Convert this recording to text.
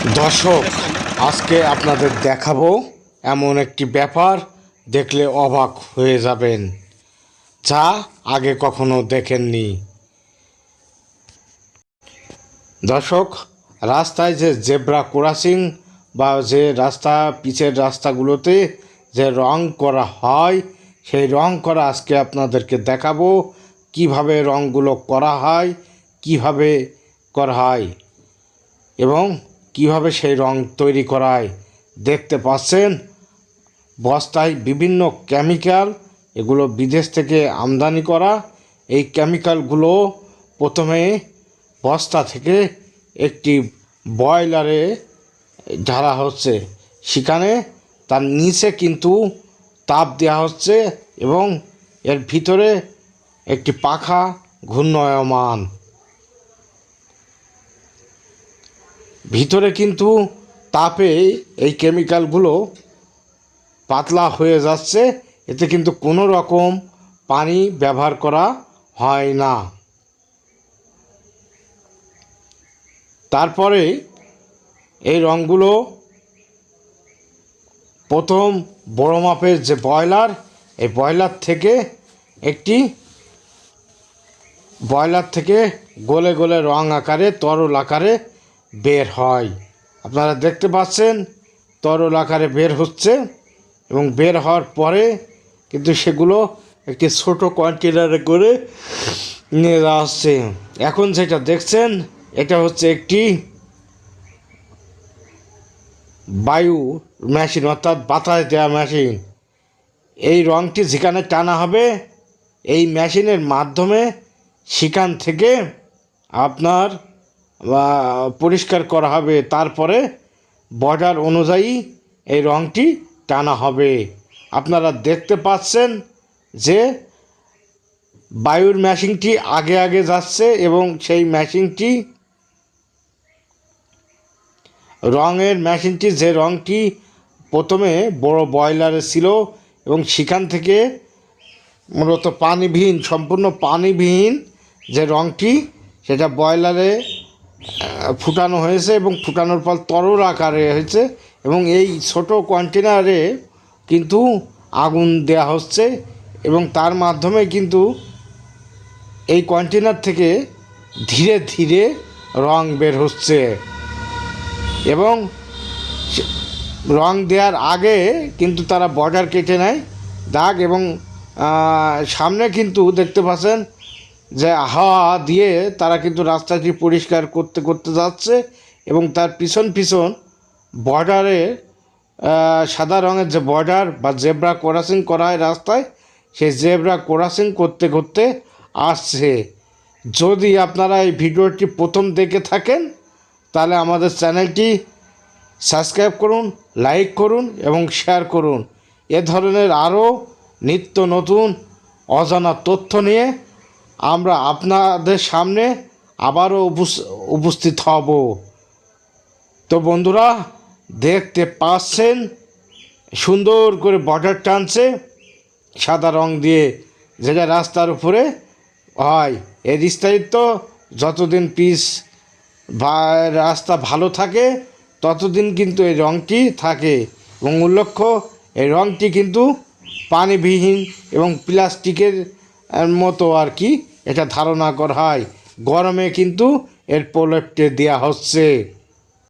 দর্শক, আজকে আপনাদের দেখাবো এমন একটি ব্যাপার, দেখলে অবাক হয়ে যাবেন। যা আগে কখনো দেখেননি। দর্শক, রাস্তায় যে জেব্রা ক্রসিং বা যে রাস্তা, পিচের রাস্তাগুলোতে যে রং করা হয়, সেই রং করা আজকে আপনাদেরকে দেখাবো। কীভাবে রংগুলো করা হয়, কীভাবে করা হয় এবং কীভাবে সেই রং তৈরি করায় দেখতে পাচ্ছেন? বস্তায় বিভিন্ন কেমিক্যাল, এগুলো বিদেশ থেকে আমদানি করা। এই কেমিক্যালগুলো প্রথমে বস্তা থেকে একটি বয়লারে ঢালা হচ্ছে। সেখানে তার নিচে কিন্তু তাপ দেওয়া হচ্ছে এবং এর ভিতরে একটি পাখা ঘূর্ণয়মান। ভিতরে কিন্তু তাপে এই কেমিক্যালগুলো পাতলা হয়ে যাচ্ছে, এতে কিন্তু কোনো রকম পানি ব্যবহার করা হয় না। তারপরে এই রঙগুলো প্রথম বড় মাপের যে বয়লার এই বয়লার থেকে একটি বয়লার থেকে গোলে গোলে রং আকারে, তরল আকারে বের হয়। আপনারা দেখতে পাচ্ছেন, তরল আকারে বের হচ্ছে এবং বের হওয়ার পরে কিন্তু সেগুলো একটি ছোট কন্টেনারে করে নিয়ে যাওয়া হচ্ছে। এখন যেটা দেখছেন, এটা হচ্ছে একটি বায়ু মেশিন অর্থাৎ বাতাস দেওয়া মেশিন এই রঙটি যেখানে টানা হবে, এই মেশিনের মাধ্যমে সেখান থেকে আপনার পরিষ্কার করা হবে, তারপরে বর্ডার অনুযায়ী এই রঙটি টানা হবে। আপনারা দেখতে পাচ্ছেন যে বায়ুর মেশিনটি আগে আগে যাচ্ছে এবং সেই মেশিনটি রঙের মেশিনটি যে রঙটি প্রথমে বড় বয়লারে ছিল এবং সেখান থেকে মূলত পানিবিহীন, সম্পূর্ণ পানিবিহীন যে রঙটি সেটা বয়লারে ফুটানো হয়েছে এবং ফুটানোর পর তরল আকারে হয়েছে এবং এই ছোট কন্টেনারে কিন্তু আগুন দেয়া হচ্ছে এবং তার মাধ্যমে কিন্তু এই কন্টেনার থেকে ধীরে ধীরে রং বের হচ্ছে। এবং রং দেওয়ার আগে কিন্তু তারা বর্ডার কেটে নেয়। দাগ এবং সামনে কিন্তু দেখতে পাচ্ছেন যে হাওয়া দিয়ে তারা কিন্তু রাস্তাটি পরিষ্কার করতে করতে যাচ্ছে এবং তার পিছন পিছন বর্ডারে সাদা রঙের যে বর্ডার বা জেব্রা ক্রসিং করা হয় রাস্তায়, সেই জেব্রা ক্রসিং করতে করতে আসছে। যদি আপনারা এই ভিডিওটি প্রথম দেখে থাকেন, তাহলে আমাদের চ্যানেলটি সাবস্ক্রাইব করুন, লাইক করুন এবং শেয়ার করুন। এ ধরনের আরও নিত্য নতুন অজানা তথ্য নিয়ে আমরা আপনাদের সামনে আবারও উপস- উপস্থিত হব। তো বন্ধুরা, দেখতে পাচ্ছেন, সুন্দর করে বর্ডার টানছে, সাদা রং দিয়ে যেটা রাস্তার উপরে হয়। এর বিস্তারিত যতদিন পিস বা রাস্তা ভালো থাকে, ততদিন কিন্তু এই রঙটি থাকে। এবং উল্লেখ্য এই রঙটি কিন্তু পানিবিহীন এবং প্লাস্টিকের মতো আর কি এটা ধারণা করা হয় গরমে কিন্তু এর প্রলেপটে দেওয়া হচ্ছে।